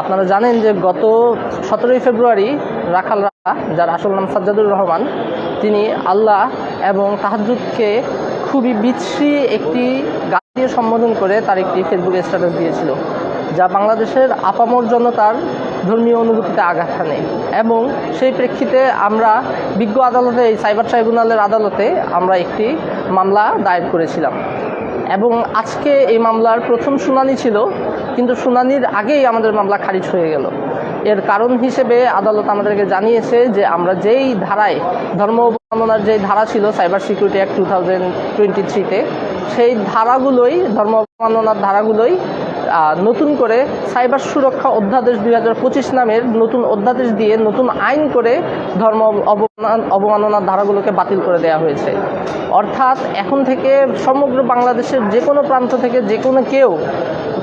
আপনারা জানেন যে গত সতেরোই ফেব্রুয়ারি রাখাল রাখা যার আসল নাম সাজ্জাদুর রহমান, তিনি আল্লাহ এবং তাহাজুদকে খুবই বিচ্ছিরি একটি গান দিয়ে সম্বোধন করে তার একটি ফেসবুকে স্ট্যাটাস দিয়েছিল, যা বাংলাদেশের আপামর জনতার ধর্মীয় অনুভূতিতে আঘাত হানে। এবং সেই প্রেক্ষিতে আমরা বিজ্ঞ আদালতে, এই সাইবার ট্রাইব্যুনালের আদালতে আমরা একটি মামলা দায়ের করেছিলাম। এবং আজকে এই মামলার প্রথম শুনানি ছিল কিন্তু শুনানির আগেই আমাদের মামলা খারিজ হয়ে গেল। এর কারণ হিসেবে আদালত আমাদেরকে জানিয়েছে যে আমরা যেই ধারায় ধর্ম অবমাননার যেই ধারা ছিল cyber security act two thousand twenty থ্রিতে সেই ধারাগুলোই, ধর্ম অবমাননার ধারাগুলোই নতুন করে সাইবার সুরক্ষা অধ্যাদেশ দুই হাজার পঁচিশ নামের নতুন অধ্যাদেশ দিয়ে নতুন আইন করে ধর্ম অবমাননা, অবমাননার ধারাগুলোকে বাতিল করে দেওয়া হয়েছে। অর্থাৎ এখন থেকে সমগ্র বাংলাদেশের যে কোনো প্রান্ত থেকে যে কোনো কেউ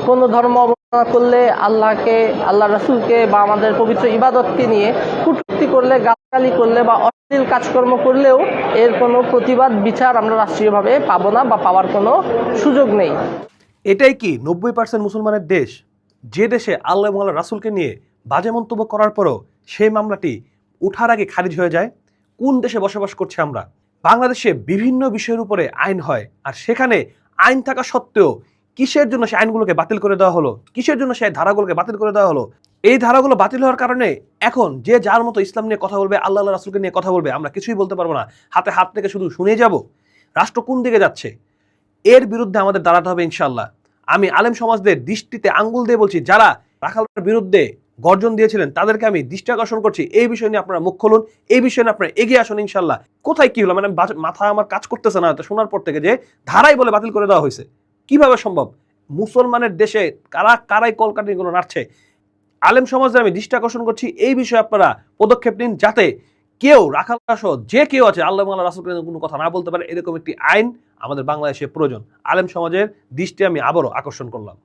কোনো ধর্ম অবমাননা করলে আল্লাহকে, আল্লাহ রসুলকে বা আমাদের পবিত্র ইবাদতকে নিয়ে কটূক্তি করলে, গালাগালি করলে বা অশ্লীল কাজকর্ম করলেও এর কোনো প্রতিবাদ, বিচার আমরা রাষ্ট্রীয়ভাবে পাবো না বা পাওয়ার কোনো সুযোগ নেই। এটাই কি নব্বই পার্সেন্ট মুসলমানের দেশ? যে দেশে আল্লাহ এবং রাসুলকে নিয়ে বাজে মন্তব্য করার পরও সেই মামলাটি উঠার আগে খারিজ হয়ে যায়? কোন দেশে বসবাস করছে আমরা? বাংলাদেশে বিভিন্ন বিষয়ের উপরে আইন হয়, আর সেখানে আইন থাকা সত্ত্বেও কিসের জন্য সেই আইনগুলোকে বাতিল করে দেওয়া হলো? কিসের জন্য সেই ধারাগুলোকে বাতিল করে দেওয়া হলো? এই ধারাগুলো বাতিল হওয়ার কারণে এখন যে যার মতো ইসলাম নিয়ে কথা বলবে, আল্লাহ রাসুলকে নিয়ে কথা বলবে, আমরা কিছুই বলতে পারব না। হাতে হাত থেকে শুধু শুনে যাব। রাষ্ট্র কোন দিকে যাচ্ছে? এর বিরুদ্ধে আমাদের দাঁড়াতে হবে ইনশাল্লাহ আমি আলেম সমাজদের দৃষ্টিতে আঙ্গুল দিয়ে বলছি, যারা রাখালের বিরুদ্ধে গর্জন দিয়েছিলেন, তাদেরকে আমি দৃষ্টি আকর্ষণ করছি। এই বিষয় নিয়ে আপনারা মুখ খুলুন, এই বিষয় নিয়ে আপনারা এগিয়ে আসুন ইনশাল্লাহ কোথায় কি হলো? মানে মাথা আমার কাজ করতেছে না শোনার পর থেকে যে ধারাই বলে বাতিল করে দেওয়া হয়েছে। কীভাবে সম্ভব? মুসলমানের দেশে কারা, কারাই কলকাটিগুলো নাড়ছে? আলেম সমাজে আমি দৃষ্টি আকর্ষণ করছি, এই বিষয়ে আপনারা পদক্ষেপ নিন যাতে কেউ, রাখাল সহ যে কেউ আছে, আল্লাহ আল্লাহ রাসুল কোনো কথা না বলতে পারে, এরকম একটি আইন আমাদের বাংলাদেশে প্রয়োজন। আলেম সমাজের দৃষ্টি আমি আবারও আকর্ষণ করলাম।